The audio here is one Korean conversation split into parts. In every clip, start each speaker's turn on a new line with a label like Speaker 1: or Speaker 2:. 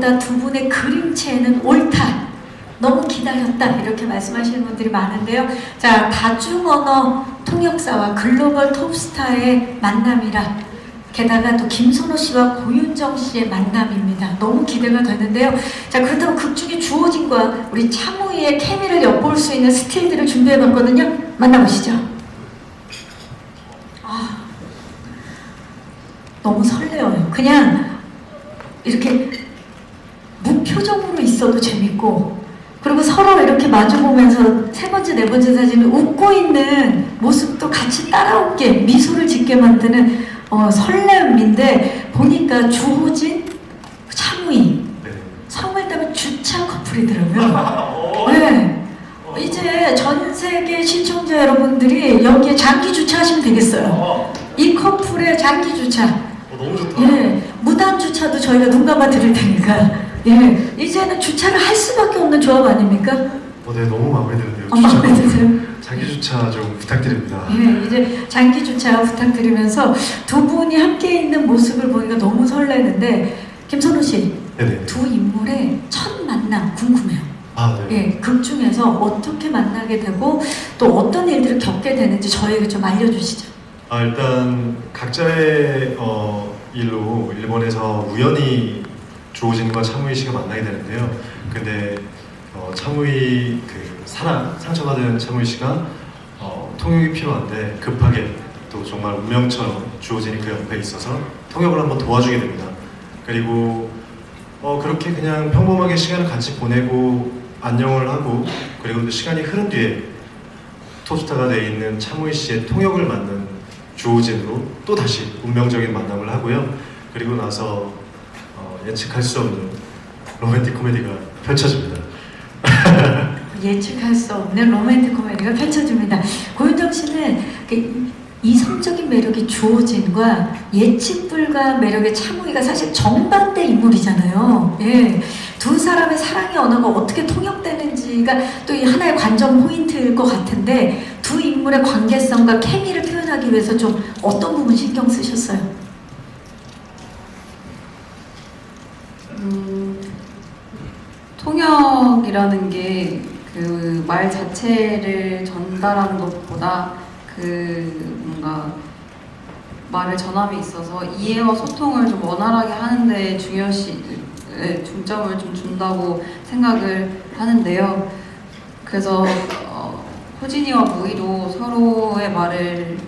Speaker 1: 무엇보다 두 분의 그림체는 옳다. 너무 기다렸다. 이렇게 말씀하시는 분들이 많은데요. 자, 다중 언어 통역사와 글로벌 톱스타의 만남이라 게다가 또 김선호 씨와 고윤정 씨의 만남입니다. 너무 기대가 되는데요. 자, 그렇다면 극 중에 주호진과 우리 차무희의 케미를 엿볼 수 있는 스틸들을 준비해봤거든요. 만나보시죠. 아, 너무 설레어요. 그냥 이렇게 무표정으로 있어도 재밌고 그리고 서로 이렇게 마주보면서 세 번째, 네 번째 사진을 웃고 있는 모습도 같이 따라오게 미소를 짓게 만드는 어, 설렘인데 보니까 주호진, 차무희
Speaker 2: 네.
Speaker 1: 성을 따면 주차 커플이더라고요. 네. 이제 전 세계 시청자 여러분들이 여기에 장기 주차하시면 되겠어요.
Speaker 2: 어,
Speaker 1: 이 커플의 장기 주차.
Speaker 2: 어, 너무 좋다.
Speaker 1: 예, 무단 주차도 저희가 눈 감아 드릴 테니까. 예, 이제는 주차를 할 수밖에 없는 조합 아닙니까?
Speaker 2: 어, 네, 너무 마음에 드는데요.
Speaker 1: 어, 마음에 드세요?
Speaker 2: 자기 주차 좀 부탁드립니다.
Speaker 1: 예, 이제 장기 주차 부탁드리면서 두 분이 함께 있는 모습을 보니까 너무 설레는데 김선우 씨,
Speaker 2: 네네.
Speaker 1: 두 인물의 첫 만남 궁금해요.
Speaker 2: 아, 네.
Speaker 1: 예, 극 중에서 어떻게 만나게 되고 또 어떤 일들을 겪게 되는지 저에게 좀 알려주시죠.
Speaker 2: 아, 일단 각자의 어, 일로 일본에서 우연히 주호진과 차무희 씨가 만나게 되는데요. 근데 어, 차무희 그 사랑 상처받은 차무희 씨가 어, 통역이 필요한데 급하게 또 정말 운명처럼 주호진이 그 옆에 있어서 통역을 한번 도와주게 됩니다. 그리고 어, 그렇게 그냥 평범하게 시간을 같이 보내고 안녕을 하고 그리고 또 시간이 흐른 뒤에 톱스타가 돼 있는 차무희 씨의 통역을 맡는 주호진으로 또 다시 운명적인 만남을 하고요. 그리고 나서 어, 예측할 수 없는 로맨틱 코미디가 펼쳐집니다.
Speaker 1: 예측할 수 없는 로맨틱 코미디가 펼쳐집니다. 고윤정 씨는 그 이성적인 매력이 주호진과 예측 불가 매력의 차무희가 사실 정반대 인물이잖아요. 예. 두 사람의 사랑의 언어가 어떻게 통역되는지가 또이 하나의 관전 포인트일 것 같은데 두 인물의 관계성과 케미를 표현하기 위해서 좀 어떤 부분 신경 쓰셨어요?
Speaker 3: 통역이라는 게 그 말 자체를 전달하는 것보다 그 뭔가 말을 전함에 있어서 이해와 소통을 좀 원활하게 하는데 중요시 에 중점을 좀 준다고 생각을 하는데요. 그래서 어, 호진이와 무희도 서로의 말을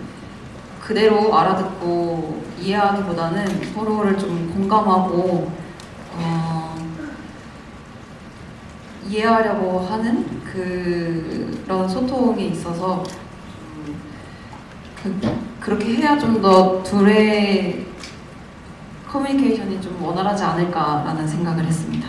Speaker 3: 그대로 알아듣고 이해하기보다는 서로를 좀 공감하고 어, 이해하려고 하는 그런 소통에 있어서 음, 그, 그렇게 해야 좀 더 둘의 커뮤니케이션이 좀 원활하지 않을까라는 생각을 했습니다.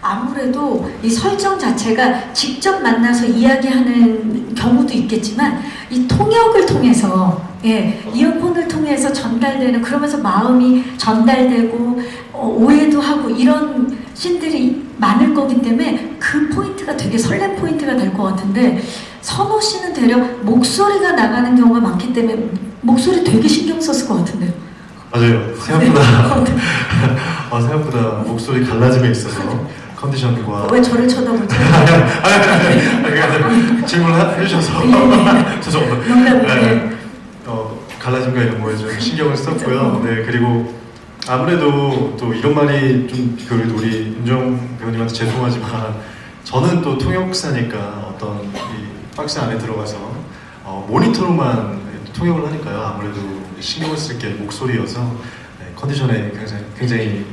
Speaker 1: 아무래도 이 설정 자체가 직접 만나서 이야기하는 경우도 있겠지만 이 통역을 통해서 예, 이어폰을 통해서 전달되는 그러면서 마음이 전달되고 어, 오해도 하고 이런 씬들이 많을 거기 때문에 그 포인트가 되게 설렘 포인트가 될 것 같은데 선호 씨는 대려 목소리가 나가는 경우가 많기 때문에 목소리 되게 신경 썼을 것 같은데요.
Speaker 2: 맞아요. 생각보다 어, 생각보다 목소리 갈라짐에 있어서 컨디션과
Speaker 1: 왜 저를 쳐다보죠?
Speaker 2: 아니, 아니, 아니, 질문을 해주셔서 죄송합니다.
Speaker 1: 농담이에요.
Speaker 2: 네. 어, 갈라짐과 이런 거에 좀 신경을 썼고요. 네, 그리고 아무래도 또 이런 말이 좀 그래도 우리 윤정 배우님한테 죄송하지만 저는 또 통역사니까 어떤 이 박스 안에 들어가서 어, 모니터로만 통역을 하니까요. 아무래도 신경을 쓸 게 목소리여서 네, 컨디션에 굉장히, 굉장히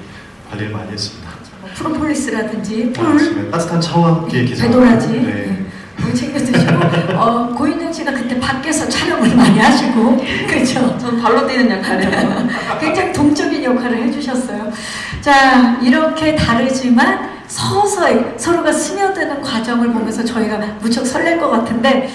Speaker 2: 관리를 많이 했습니다.
Speaker 1: 뭐 프로폴리스라든지
Speaker 2: 아,
Speaker 1: 꿀
Speaker 2: 지금 따뜻한 차와 함께 기사
Speaker 1: 배도라지
Speaker 2: 네.
Speaker 1: 네. 뭐 챙겨 드시고 어, 고윤정 씨가 그때 밖에서 촬영을 많이 하시고 그렇죠.
Speaker 3: 전 발로 뛰는 역할이에요.
Speaker 1: 굉장히 동적인 역할을 해주셨어요. 자 이렇게 다르지만 서서히 서로가 스며드는 과정을 보면서 저희가 무척 설렐 것 같은데